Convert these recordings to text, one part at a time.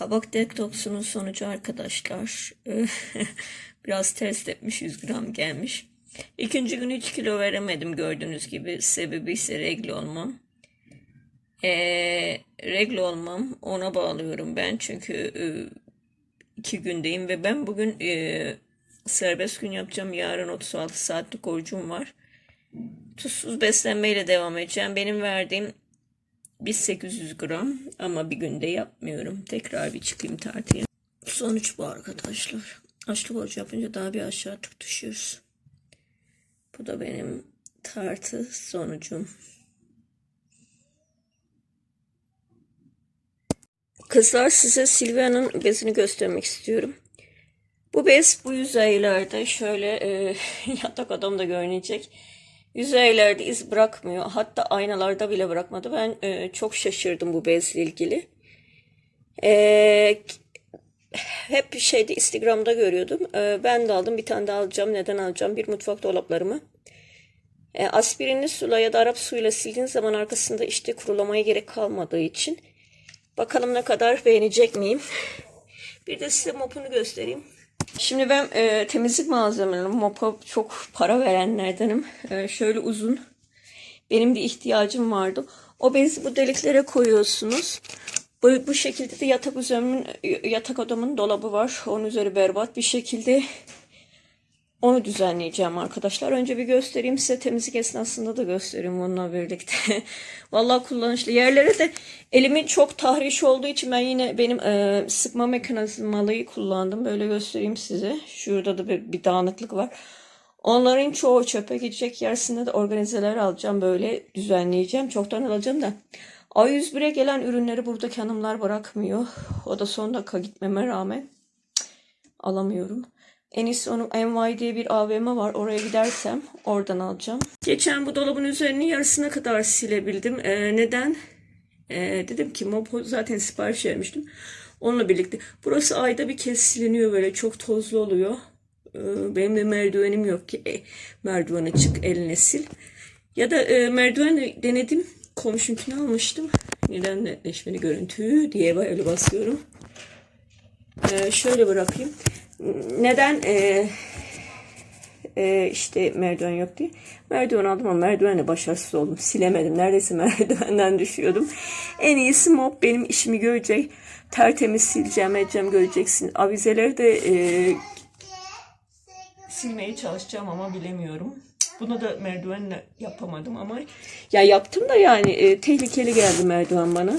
Kabak detoksunun sonucu arkadaşlar. Biraz test etmiş 100 gram gelmiş. İkinci gün 3 kilo veremedim gördüğünüz gibi. Sebebi ise regl olmam. Ee, regl olmam ona bağlıyorum ben çünkü e, iki gündeyim ve ben bugün e, serbest gün yapacağım. Yarın 36 saatlik orucum var. Tuzsuz beslenmeyle devam edeceğim. Benim verdiğim biz 800 gram ama bir günde yapmıyorum. Tekrar bir çıkayım tartıya. Sonuç bu arkadaşlar. Açlık orucu yapınca daha bir aşağı tık düşüyoruz. Bu da benim tartı sonucum. Kızlar size Silvia'nın bezini göstermek istiyorum. Bu bez bu yüzeylerde şöyle e, yatak odamda görünecek. Yüzeylerde iz bırakmıyor. Hatta aynalarda bile bırakmadı. Ben e, çok şaşırdım bu bezle ilgili. E, hep şeyde Instagram'da görüyordum. E, ben de aldım. Bir tane daha alacağım. Neden alacağım? Bir mutfak dolaplarımı. E, aspirinli suyla ya da Arap suyuyla sildiğin zaman arkasında işte kurulamaya gerek kalmadığı için. Bakalım ne kadar beğenecek miyim? Bir de size mopunu göstereyim. Şimdi ben e, temizlik malzemeleri mopa çok para verenlerdenim. E, şöyle uzun. Benim bir ihtiyacım vardı. O bezi bu deliklere koyuyorsunuz. Bu, bu şekilde de yatak üzerimin yatak odamın dolabı var. Onun üzeri berbat bir şekilde onu düzenleyeceğim arkadaşlar. Önce bir göstereyim size temizlik esnasında da göstereyim onunla birlikte. Vallahi kullanışlı. Yerlere de elimin çok tahriş olduğu için ben yine benim e, sıkma mekanizmalıyı kullandım. Böyle göstereyim size. Şurada da bir, bir dağınıklık var. Onların çoğu çöpe gidecek. Yarısında da organizeler alacağım. Böyle düzenleyeceğim. Çoktan alacağım da. A101'e gelen ürünleri buradaki hanımlar bırakmıyor. O da son dakika gitmeme rağmen alamıyorum. En iyisi onun NY diye bir AVM var. Oraya gidersem oradan alacağım. Geçen bu dolabın üzerinin yarısına kadar silebildim. Ee, neden? Ee, dedim ki mopo zaten sipariş vermiştim. Onunla birlikte. Burası ayda bir kez siliniyor böyle. Çok tozlu oluyor. Ee, benim de merdivenim yok ki. E, merdivene çık eline sil. Ya da e, merdiven denedim. Komşunkini almıştım. Neden netleşmeli görüntü diye böyle basıyorum. Ee, şöyle bırakayım. Neden e, e, işte merdiven yok diye. Merdiven aldım ama merdivenle başarısız oldum. Silemedim. Neredeyse merdivenden düşüyordum. En iyisi mop benim işimi görecek. Tertemiz sileceğim edeceğim göreceksin. Avizeleri de e, silmeye çalışacağım ama bilemiyorum. Bunu da merdivenle yapamadım ama ya yaptım da yani e, tehlikeli geldi merdiven bana.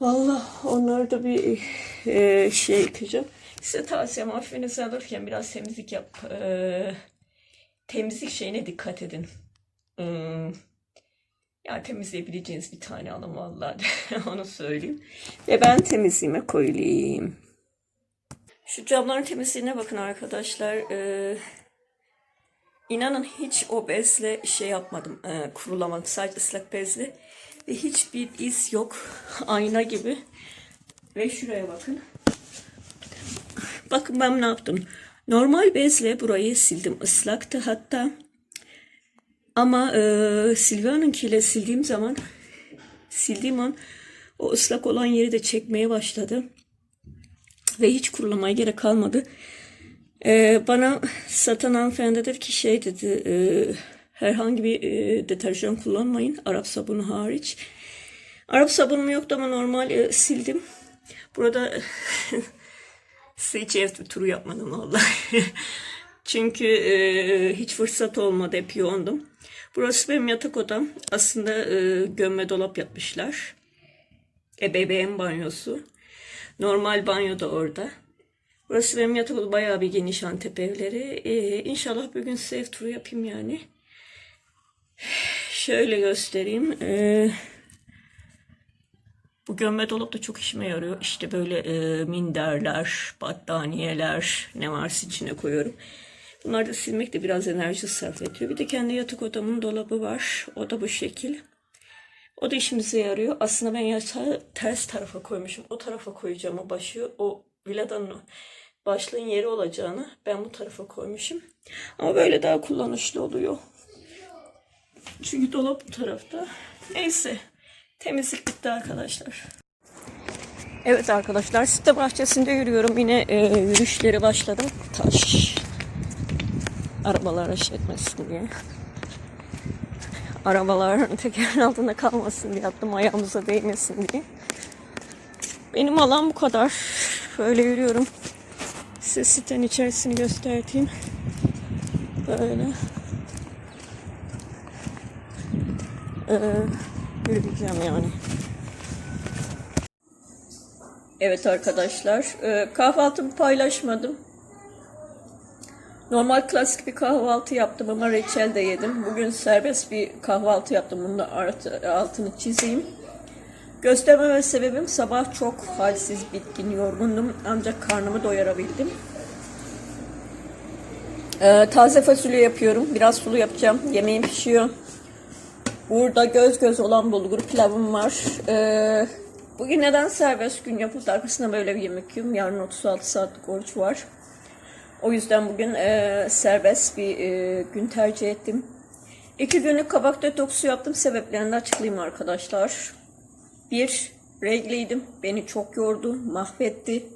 Allah onları da bir e, şey yapacağım. Size tavsiyem affinizi alırken biraz temizlik yap. E, temizlik şeyine dikkat edin. Hmm. Ya temizleyebileceğiniz bir tane alın vallahi onu söyleyeyim. Ve ben temizliğime koyulayım. Şu camların temizliğine bakın arkadaşlar. Ee, inanın hiç o bezle şey yapmadım. E, kurulamadım. Sadece ıslak bezle. Ve hiçbir iz yok. Ayna gibi. Ve şuraya bakın. Bakın ben ne yaptım. Normal bezle burayı sildim. Islaktı hatta. Ama e, Silvia'nınkiyle sildiğim zaman sildiğim an o ıslak olan yeri de çekmeye başladı. Ve hiç kurulamaya gerek kalmadı. E, bana satan hanımefendi dedi ki şey dedi e, herhangi bir e, deterjan kullanmayın. Arap sabunu hariç. Arap sabunum yoktu ama normal e, sildim. Burada size hiç ev turu yapmadım vallahi. Çünkü e, hiç fırsat olmadı hep yoğundum. Burası benim yatak odam. Aslında e, gömme dolap yapmışlar. Ebeveyn banyosu. Normal banyo da orada. Burası benim yatak odam. Bayağı bir geniş Antep evleri. E, inşallah bir gün size turu yapayım yani. Şöyle göstereyim. E, bu gömme dolap da çok işime yarıyor. İşte böyle e, minderler, battaniyeler ne varsa içine koyuyorum. Bunları da silmek de biraz enerji sarf ediyor. Bir de kendi yatak odamın dolabı var. O da bu şekil. O da işimize yarıyor. Aslında ben yatağı ters tarafa koymuşum. O tarafa koyacağım o başı. O villadanın başlığın yeri olacağını ben bu tarafa koymuşum. Ama böyle daha kullanışlı oluyor. Çünkü dolap bu tarafta. Neyse. Temizlik bitti arkadaşlar. Evet arkadaşlar site bahçesinde yürüyorum. Yine e, yürüyüşleri başladım. Taş. Arabalar hareket etmesin diye. Arabaların tekerin altında kalmasın diye attım. Ayağımıza değmesin diye. Benim alan bu kadar. Böyle yürüyorum. Size sitenin içerisini göstereyim. Böyle. Ee, yürüyeceğim yani. Evet arkadaşlar, e, kahvaltımı paylaşmadım. Normal klasik bir kahvaltı yaptım ama reçel de yedim. Bugün serbest bir kahvaltı yaptım. Bunu da altını çizeyim. Göstermeme sebebim sabah çok halsiz, bitkin, yorgundum. Ancak karnımı doyurabildim. Ee, taze fasulye yapıyorum. Biraz sulu yapacağım. Yemeğim pişiyor. Burada göz göz olan bulgur pilavım var. Ee, bugün neden serbest gün yapıp da arkasında böyle bir yemek yiyorum? Yarın 36 saatlik oruç var. O yüzden bugün e, serbest bir e, gün tercih ettim. İki günlük kabak detoksu yaptım. Sebeplerini de açıklayayım arkadaşlar. Bir, regliydim. Beni çok yordu, mahvetti.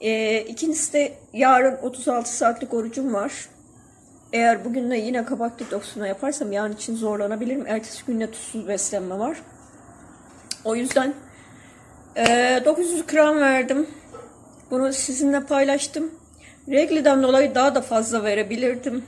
E, ikincisi de yarın 36 saatlik orucum var. Eğer bugün de yine kabak detoksuna yaparsam yarın için zorlanabilirim. Ertesi günde tuzsuz beslenme var. O yüzden e, 900 gram verdim. Bunu sizinle paylaştım. Regliden dolayı daha da fazla verebilirdim.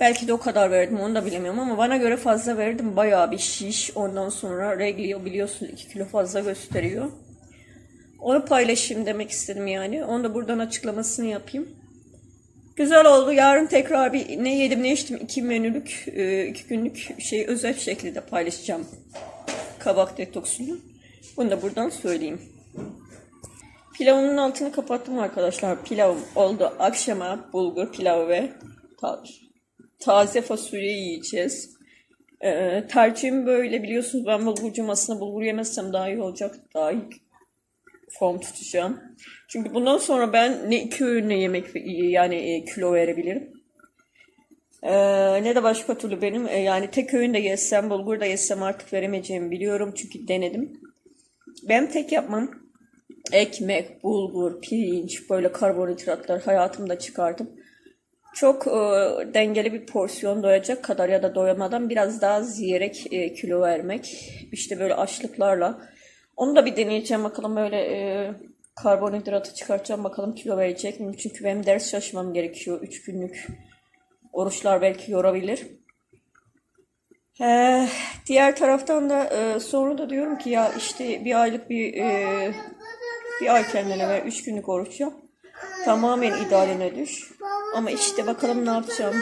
Belki de o kadar verdim onu da bilemiyorum ama bana göre fazla verdim. Bayağı bir şiş. Ondan sonra regli biliyorsunuz 2 kilo fazla gösteriyor. Onu paylaşayım demek istedim yani. Onu da buradan açıklamasını yapayım. Güzel oldu. Yarın tekrar bir ne yedim ne içtim iki menülük, e, iki günlük şey özel şekilde paylaşacağım. Kabak detoksunu. Bunu da buradan söyleyeyim. Pilavımın altını kapattım arkadaşlar. Pilavım oldu. Akşama bulgur pilavı ve ta- taze fasulye yiyeceğiz. Ee, tercihim böyle biliyorsunuz ben bulgurcuyum aslında bulgur yemezsem daha iyi olacak. Daha iyi form tutacağım. Çünkü bundan sonra ben ne iki öğünle yemek yani e, kilo verebilirim. Ee, ne de başka türlü benim e, yani tek öğün de yesem bulgur da yesem artık veremeyeceğimi biliyorum çünkü denedim. Ben tek yapmam ekmek, bulgur, pirinç böyle karbonhidratlar hayatımda çıkardım. Çok e, dengeli bir porsiyon doyacak kadar ya da doyamadan biraz daha yiyerek e, kilo vermek. İşte böyle açlıklarla. Onu da bir deneyeceğim bakalım böyle e, karbonhidratı çıkartacağım bakalım kilo verecek miyim? Çünkü benim ders çalışmam gerekiyor. 3 günlük oruçlar belki yorabilir. Ee, diğer taraftan da e, sonra da diyorum ki ya işte bir aylık bir e, bir ay kendine ver. 3 günlük oruç yap. Tamamen idealine düş. Ama işte bakalım ne yapacağım.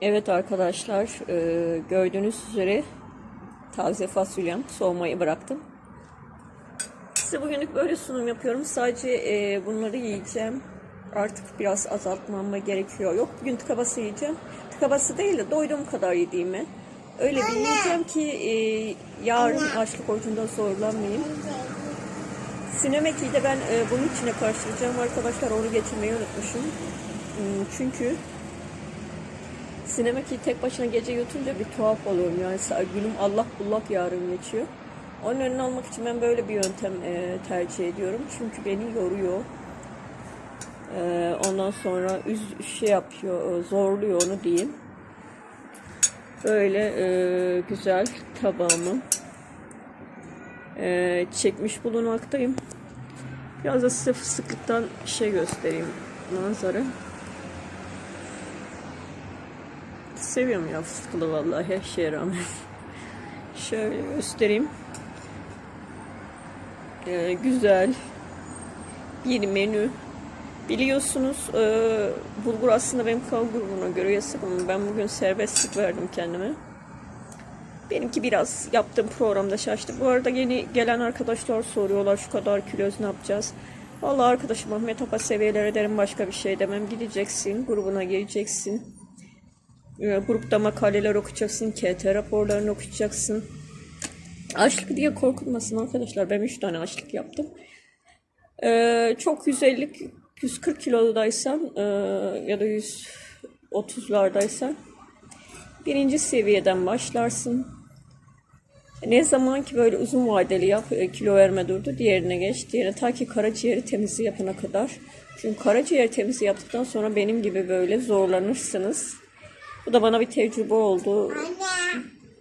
Evet arkadaşlar e, gördüğünüz üzere taze fasulyem soğumayı bıraktım. Size bugünlük böyle sunum yapıyorum. Sadece e, bunları yiyeceğim. Artık biraz azaltmam gerekiyor. Yok bugün tıkabası yiyeceğim. Tıkabası değil de doyduğum kadar yediğimi. Öyle bir yiyeceğim ki e, yarın açlık orucunda zorlanmayayım. Sinemeki'yi de ben e, bunun içine karıştıracağım arkadaşlar. Onu getirmeyi unutmuşum. Hmm, Çünkü Sinemaki tek başına gece yutunca bir tuhaf oluyorum. Yani günüm Allah bullak yarın geçiyor. Onun önüne almak için ben böyle bir yöntem e, tercih ediyorum. Çünkü beni yoruyor. E, ondan sonra üz şey yapıyor, e, zorluyor onu diyeyim. Böyle e, güzel tabağımı e, çekmiş bulunmaktayım. Biraz da size fıstıklıktan şey göstereyim manzara. Seviyorum ya fıstıklı vallahi her şeye rağmen. Şöyle göstereyim. Ee, güzel bir menü. Biliyorsunuz e, bulgur aslında benim kav grubuna göre yasak ama ben bugün serbestlik verdim kendime. Benimki biraz yaptığım programda şaştı. Bu arada yeni gelen arkadaşlar soruyorlar şu kadar kiloz ne yapacağız? Vallahi arkadaşım Ahmet Apa seviyelere derim başka bir şey demem. Gideceksin, grubuna gireceksin. E, grupta makaleler okuyacaksın, KT raporlarını okuyacaksın. Açlık diye korkutmasın arkadaşlar. Ben 3 tane açlık yaptım. Ee, çok 150 140 kilodaysan e, ya da 130'lardaysan birinci seviyeden başlarsın. Ne zaman ki böyle uzun vadeli yap, e, kilo verme durdu, diğerine geç. Diğerine ta ki karaciğeri temizliği yapana kadar. Çünkü karaciğer temizliği yaptıktan sonra benim gibi böyle zorlanırsınız. Bu da bana bir tecrübe oldu.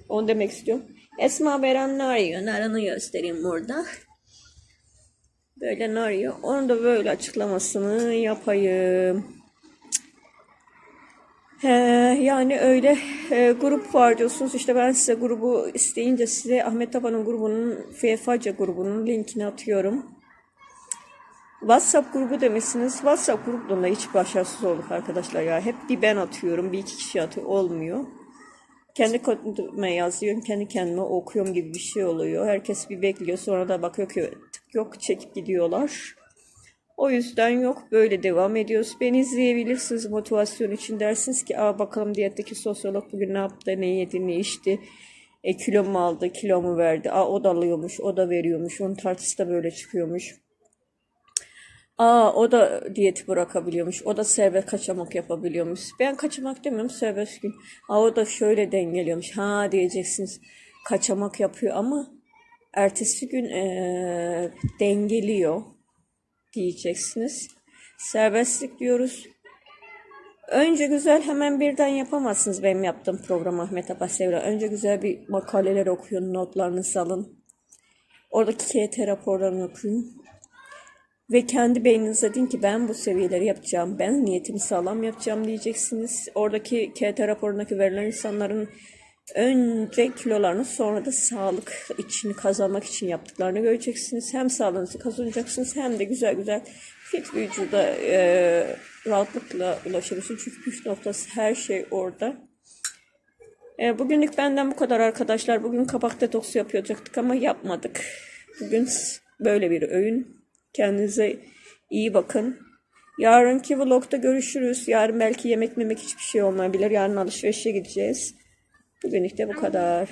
Onu demek istiyorum. Esma Beren ne arıyor? Naran'ı göstereyim burada. Böyle ne arıyor? Onu da böyle açıklamasını yapayım. He, yani öyle e, grup var diyorsunuz. İşte ben size grubu isteyince size Ahmet Taban'ın grubunun FFAC grubunun linkini atıyorum. WhatsApp grubu demişsiniz. WhatsApp grubunda hiç başarısız olduk arkadaşlar ya. Hep bir ben atıyorum, bir iki kişi atıyor. Olmuyor. Kendi koduma yazıyorum, kendi kendime okuyorum gibi bir şey oluyor. Herkes bir bekliyor, sonra da bakıyor ki tık yok çekip gidiyorlar. O yüzden yok böyle devam ediyoruz. Beni izleyebilirsiniz motivasyon için dersiniz ki Aa, bakalım diyetteki sosyolog bugün ne yaptı, ne yedi, ne içti. E, kilo mu aldı, kilo mu verdi. Aa, o da alıyormuş, o da veriyormuş. Onun tartısı da böyle çıkıyormuş. Aa o da diyeti bırakabiliyormuş. O da serbest kaçamak yapabiliyormuş. Ben kaçamak demiyorum serbest gün. Aa o da şöyle dengeliyormuş. Ha diyeceksiniz. Kaçamak yapıyor ama ertesi gün eee, dengeliyor diyeceksiniz. Serbestlik diyoruz. Önce güzel hemen birden yapamazsınız benim yaptığım program Ahmet Abasevra. Önce güzel bir makaleler okuyun, notlarınızı alın. Oradaki KT raporlarını okuyun. Ve kendi beyninize deyin ki ben bu seviyeleri yapacağım. Ben niyetimi sağlam yapacağım diyeceksiniz. Oradaki KT raporundaki verilen insanların önce kilolarını sonra da sağlık içini kazanmak için yaptıklarını göreceksiniz. Hem sağlığınızı kazanacaksınız hem de güzel güzel fit vücuda e, rahatlıkla ulaşabilirsiniz. Çünkü püf noktası her şey orada. E, bugünlük benden bu kadar arkadaşlar. Bugün kabak detoksu yapacaktık ama yapmadık. Bugün böyle bir öğün. Kendinize iyi bakın. Yarınki vlogda görüşürüz. Yarın belki yemek memek hiçbir şey olmayabilir. Yarın alışverişe gideceğiz. Bugünlük de bu kadar.